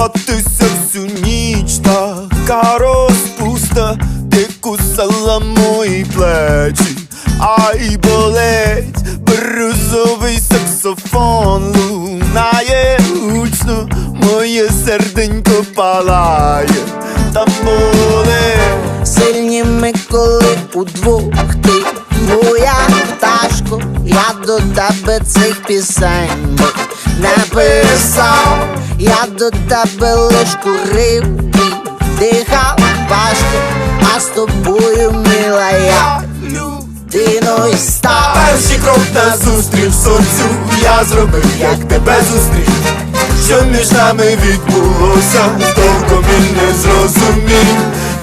цілуватися всю ніч така розпуста, ти кусала мої плечі, ай болить, брюзовий саксофон. Лунає гучно, моє серденько палає, та болить. Сильні ми коли удвох ти. Моя пташко, я до тебе цих пісень не писав, я до тебе лиш курив і дихав важко, а з тобою мила я людиною став. Перший крок на зустріч сонцю я зробив, як тебе зустрів. Що між нами відбулося, толком і не зрозумів.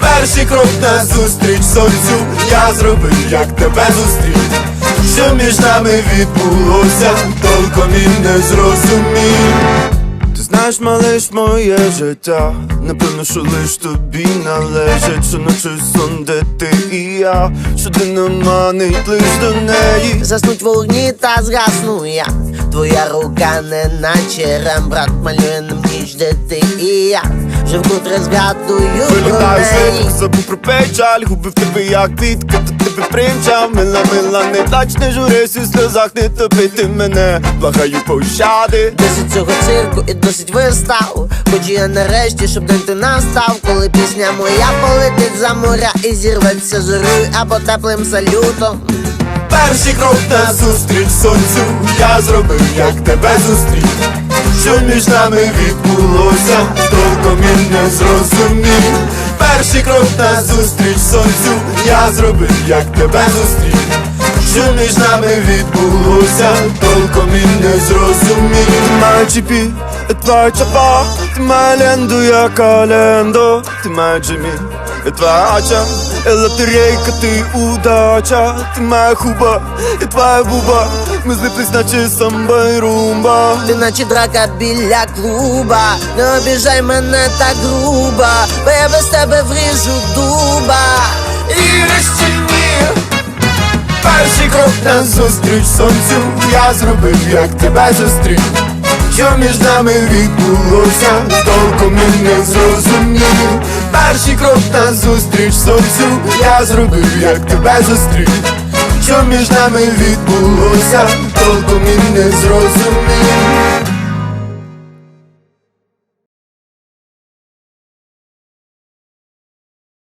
Перший крок на зустріч сонцю я зробив, як тебе зустрів. Що між нами відбулося, толком і не зрозумів. Ти знаєш, малиш, моє життя. Напевно, що лиш тобі належить. Щоночі сон, де ти і я. Щоденно манить лиш до неї. Заснуть вогні та згасну я. Твоя рука не наче рембрат Малює нам ніч, де ти і я Вже вкотре згадую про Вилітаю неї звук, забув про печаль Губив тебе як квітка, то тебе примчав. Мила, мила, не плач, не журись у сльозах, не топити мене. Благаю пощади. Досить цього цирку і досить вистав. Хочу я нарешті, щоб день ти настав Коли пісня моя полетить за моря І зірветься зорою або теплим салютом. Перший крок на зустріч сонцю я зробив, як тебе зустрів. Що між нами відбулося, і не зрозумів. Перший крок на зустріч сонцю я зробив, як тебе зустрів. Що між нами відбулося, толком і не зрозумів. Мальчипі, твоя чапа, ти моя ленду, я календо, ти моя Джимі, твоя ача, лотерейка, ти удача, ти моя хуба, і твоя буба, ми злиплись, наче самба і румба. Ти наче драка біля клуба Не обіжай мене так грубо Бо я без тебе вріжу дуба Віриш чи ні? Перший крок на зустріч сонцю я зробив, як тебе зустрів. Що між нами відбулося, толком і не зрозумів. Перший крок на зустріч сонцю я зробив, як тебе зустрів. Що між нами відбулося, толком і не зрозумів.